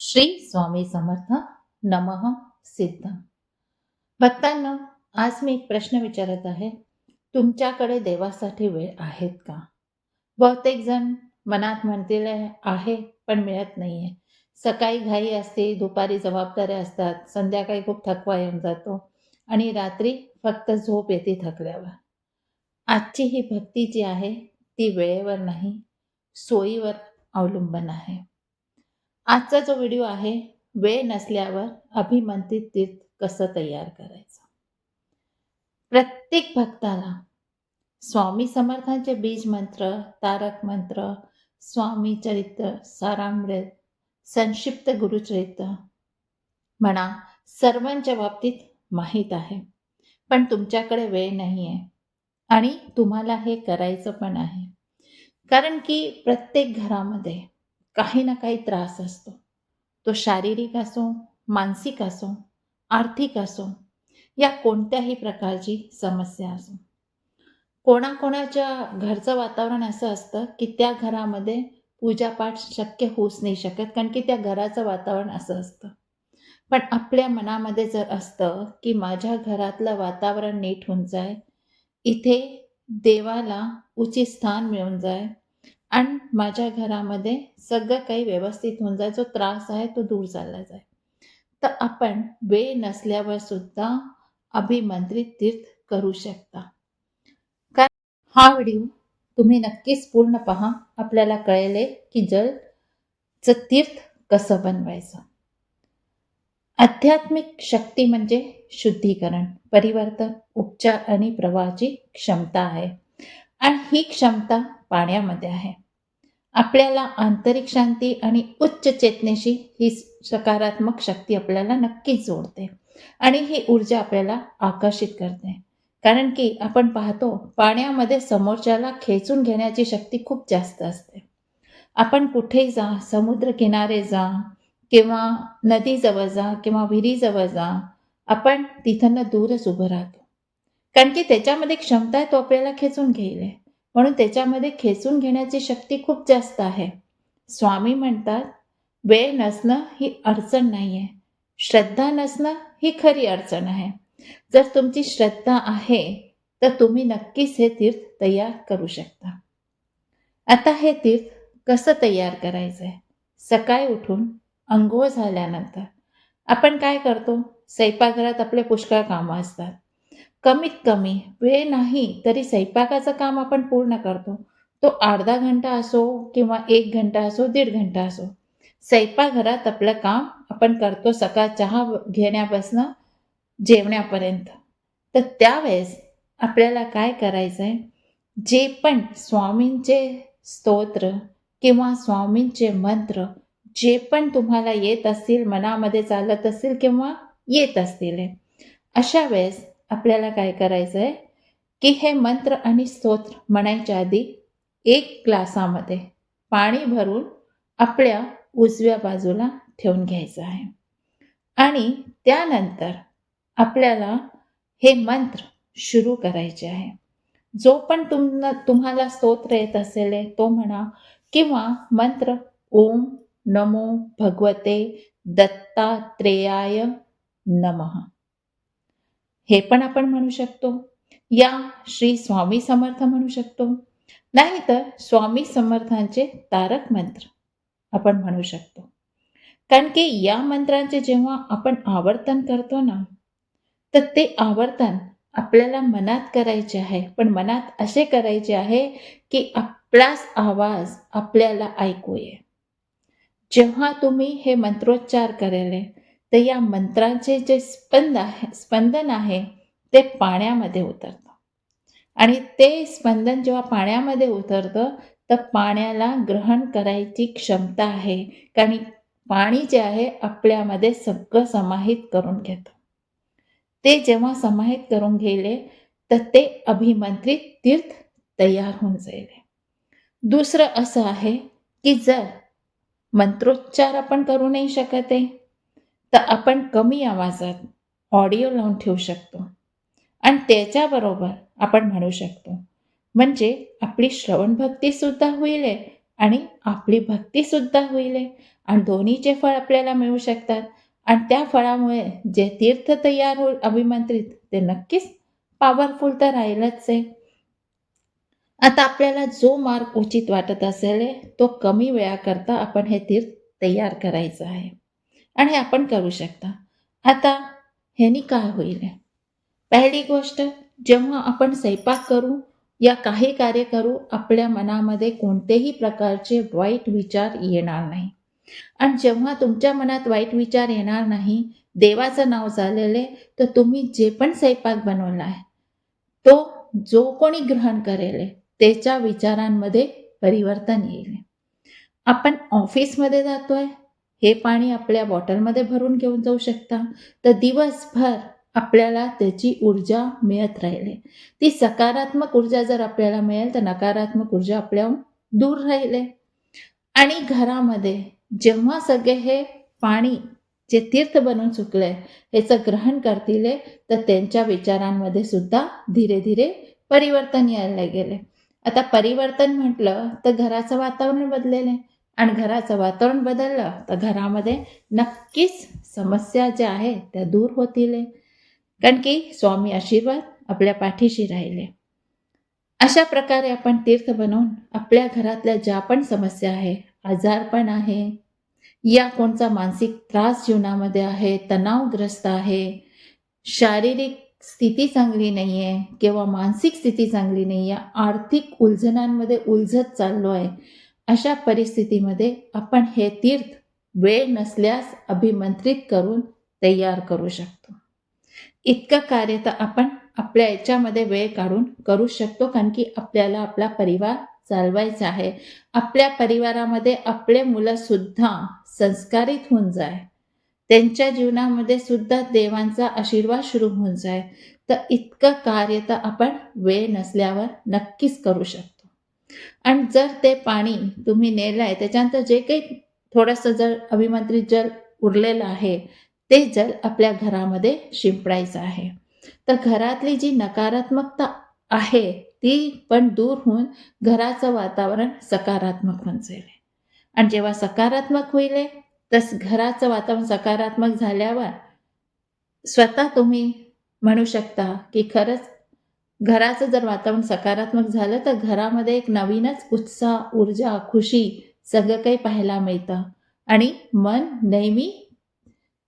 श्री स्वामी समर्थ नमः सिद्ध भक्तांना आज मी एक प्रश्न विचारत आहे. तुमच्याकडे देवासाठी वेळ आहेत का? बहुतेक जण मनात म्हणतील आहे पण मिळत नाही आहे सकाळी घाई असते दुपारी जबाबदाऱ्या असतात संध्याकाळी खूप थकवा येऊन जातो आणि रात्री फक्त झोप येते थकल्यावर. आजची ही भक्ती जी आहे ती वेळेवर नाही सोयीवर अवलंबून आहे. आजचा जो व्हिडिओ आहे वेळ नसल्यावर अभिमंतित तीर्थ कसं तयार करायचं? प्रत्येक भक्ताला स्वामी समर्थांचे बीज मंत्र तारक मंत्र स्वामी चरित्र सारामृत संक्षिप्त गुरुचरित्र म्हणा सर्वांच्या बाबतीत माहीत आहे. पण तुमच्याकडे वेळ नाही आहे आणि तुम्हाला हे करायचं पण आहे. कारण की प्रत्येक घरामध्ये काही ना काही त्रास असतो. तो शारीरिक असो मानसिक असो आर्थिक असो या कोणत्याही प्रकारची समस्या असो. कोणाकोणाच्या घरचं वातावरण असं असतं की त्या घरामध्ये पूजापाठ शक्य होऊच नाही शकत कारण की त्या घराचं वातावरण असं असतं. पण आपल्या मनामध्ये जर असतं की माझ्या घरातलं वातावरण नीट होऊन जाय इथे देवाला उचित स्थान मिळून जाय आणि माझ्या घरामध्ये सगळं काही व्यवस्थित होऊन जाय जो त्रास आहे तो दूर झाला जाय. तर आपण वेळ नसल्यावर सुद्धा अभिमंत्रित तीर्थ करू शकता. कारण हा व्हिडिओ तुम्ही नक्कीच पूर्ण पहा आपल्याला कळेल की जलचं तीर्थ कसं बनवायचं. आध्यात्मिक शक्ती म्हणजे शुद्धीकरण परिवर्तन उपचार आणि प्रवाहाची क्षमता आहे. आणि ही क्षमता पाण्यामध्ये आहे. आपल्याला आंतरिक शांती आणि उच्च चेतनेशी ही सकारात्मक शक्ती आपल्याला नक्कीच जोडते आणि ही ऊर्जा आपल्याला आकर्षित करते. कारण की आपण पाहतो पाण्यामध्ये समोरच्याला खेचून घेण्याची शक्ती खूप जास्त असते. आपण कुठेही जा समुद्र किनारे जा किंवा नदीजवळ जा किंवा विहिरीजवळ जा आपण तिथं दूरच उभं राहतो. कारण की त्याच्यामध्ये क्षमता आहे तो आपल्याला खेचून घेईल. म्हणून त्याच्यामध्ये खेचून घेण्याची शक्ती खूप जास्त आहे. स्वामी म्हणतात वेळ नसणं ही अडचण नाही आहे श्रद्धा नसणं ही खरी अडचण आहे. जर तुमची श्रद्धा आहे तर तुम्ही नक्कीच हे तीर्थ तयार करू शकता. आता हे तीर्थ कसं तयार करायचं आहे सकाळी उठून अंघोळ झाल्यानंतर आपण काय करतो? स्वयंपाकघरात आपले पुष्कळ कामं असतात. कमीत कमी वेळ नाही तरी स्वयंपाकाचं काम आपण पूर्ण करतो. तो अर्धा घंटा असो किंवा एक घंटा असो दीड घंटा असो. स्वयंपाकघरात आपलं काम आपण करतो सकाळ चहा घेण्यापासनं जेवण्यापर्यंत. तर त्यावेळेस आपल्याला काय करायचं आहे जे पण स्वामींचे स्तोत्र किंवा स्वामींचे मंत्र जे पण तुम्हाला येत असतील मनामध्ये चालत असतील किंवा येत असतील अशा वेळेस आपल्याला काय करायचं आहे की हे मंत्र आणि स्तोत्र म्हणायच्या आधी एक ग्लासामध्ये पाणी भरून आपल्या उजव्या बाजूला ठेवून घ्यायचं आहे. आणि त्यानंतर आपल्याला हे मंत्र सुरू करायचे आहे. जो पण तुम तुम्हाला स्तोत्र येत असेल तो म्हणा किंवा मंत्र ओम नमो भगवते दत्तात्रेयाय नमः. हे पण आपण म्हणू शकतो. या श्री स्वामी समर्थ म्हणू शकतो. नाहीतर स्वामी समर्थांचे तारक मंत्र आपण म्हणू शकतो. कारण की या मंत्रांचे जेव्हा आपण आवर्तन करतो ना तर ते आवर्तन आपल्याला मनात करायचे आहे. पण मनात असे करायचे आहे की आपलाच आवाज आपल्याला ऐकू ये जेव्हा तुम्ही हे मंत्रोच्चार करेल तर या मंत्राचे जे स्पंद आहे स्पंदन आहे ते पाण्यामध्ये उतरतं. आणि ते स्पंदन जेव्हा पाण्यामध्ये उतरतं तर पाण्याला ग्रहण करायची क्षमता आहे. कारण पाणी जे आहे आपल्यामध्ये सगळं समाहित करून घेतं. ते जेव्हा समाहित करून गेले तर ते अभिमंत्रित तीर्थ तयार होऊन जाईल दुसरं असं आहे की जर मंत्रोच्चार आपण करू नाही शकत आहे तर आपण कमी आवाजात ऑडिओ लावून ठेवू शकतो. आणि त्याच्याबरोबर आपण म्हणू शकतो म्हणजे आपली श्रवणभक्तीसुद्धा होईल आणि आपली भक्तीसुद्धा होईल. आणि दोन्हीचे फळ आपल्याला मिळू शकतात. आणि त्या फळामुळे जे तीर्थ तयार होईल अभिमंत्रित ते नक्कीच पॉवरफुल तर राहीलच आहे. आता आपल्याला जो मार्ग उचित वाटत असेल तो कमी वेळाकरता आपण हे तीर्थ तयार करायचं आहे. आणि आपण करू शकता. आता ह्यानी काय होईल? पहिली गोष्ट जेव्हा आपण स्वयंपाक करू या काही कार्य करू आपल्या मनामध्ये कोणतेही प्रकारचे वाईट विचार येणार नाही. आणि जेव्हा तुमच्या मनात वाईट विचार येणार नाही देवाचं नाव झालेले तर तुम्ही जे पण स्वयंपाक बनवला आहे तो जो कोणी ग्रहण करेल त्याच्या विचारांमध्ये परिवर्तन येईल. आपण ऑफिसमध्ये जातोय हे पाणी आपल्या बॉटलमध्ये भरून घेऊन जाऊ शकता. तर दिवसभर आपल्याला त्याची ऊर्जा मिळत राहिले. ती सकारात्मक ऊर्जा जर आपल्याला मिळेल तर नकारात्मक ऊर्जा आपल्याहून दूर राहिले. आणि घरामध्ये जेव्हा सगळे हे पाणी जे तीर्थ बनून चुकले याचं ग्रहण करतील तर त्यांच्या विचारांमध्ये सुद्धा धीरे धीरे परिवर्तन यायला गेले आता परिवर्तन म्हटलं तर घराचं वातावरण बदलेलं. आहे आणि घराचं वातावरण बदललं तर घरामध्ये नक्कीच समस्या ज्या आहेत त्या दूर होतील. कारण की स्वामी आशीर्वाद आपल्या पाठीशी राहिले. अशा प्रकारे आपण तीर्थ बनवून आपल्या घरातल्या ज्या पण समस्या आहे आजारपण आहे या कोणता मानसिक त्रास जीवनामध्ये आहे तणावग्रस्त आहे शारीरिक स्थिती चांगली नाही आहे किंवा मानसिक स्थिती चांगली नाही आहे आर्थिक उलझनांमध्ये उलझत चाललो आहे अशा परिस्थितीमध्ये आपण हे तीर्थ वेळ नसल्यास अभिमंत्रित करून तयार करू शकतो. इतकं कार्य तर आपण आपल्या याच्यामध्ये वेळ काढून करू शकतो कारण की आपल्याला आपला परिवार चालवायचा आहे. आपल्या परिवारामध्ये आपले मुलं सुद्धा संस्कारित होऊन जाय. त्यांच्या जीवनामध्ये सुद्धा देवांचा आशीर्वाद सुरू होऊन जाय. तर इतकं कार्य तर आपण वेळ नसल्यावर नक्कीच करू शकतो. आणि जर ते पाणी तुम्ही नेलं आहे त्याच्यानंतर जे काही थोडंसं जर अभिमंत्रित जल उरलेलं आहे ते जल आपल्या घरामध्ये शिंपडायचं आहे. तर घरातली जी नकारात्मकता आहे ती पण दूर होऊन घराचं वातावरण सकारात्मक होऊन जाईल. आणि जेव्हा सकारात्मक होईल तस घराचं वातावरण सकारात्मक झाल्यावर स्वतः तुम्ही म्हणू शकता की खरंच घराचं जर वातावरण सकारात्मक झालं तर घरामध्ये एक नवीनच उत्साह ऊर्जा खुशी सगळं काही पाहायला मिळतं. आणि मन नेहमी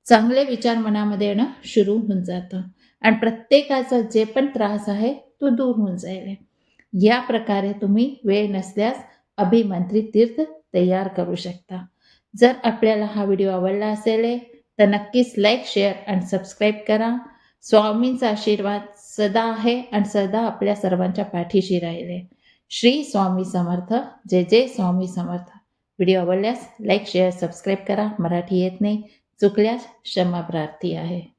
चांगले विचार मनामध्ये येणं सुरू होऊन जातं. आणि प्रत्येकाचा जे पण त्रास आहे तो दूर होऊन जाईल. या प्रकारे तुम्ही वेळ नसल्यास अभिमंत्री तीर्थ तयार करू शकता. जर आपल्याला हा व्हिडिओ आवडला असेल तर नक्कीच लाईक शेअर आणि सबस्क्राईब करा. स्वामींचा आशीर्वाद सदा आहे आणि सदा आपल्या सर्वांच्या पाठीशी राहिले. श्री स्वामी समर्थ जय जय स्वामी समर्थ. व्हिडिओ आवडल्यास लाईक शेअर सबस्क्राईब करा. मराठी येत नाही. चुकल्यास क्षमा प्रार्थी आहे.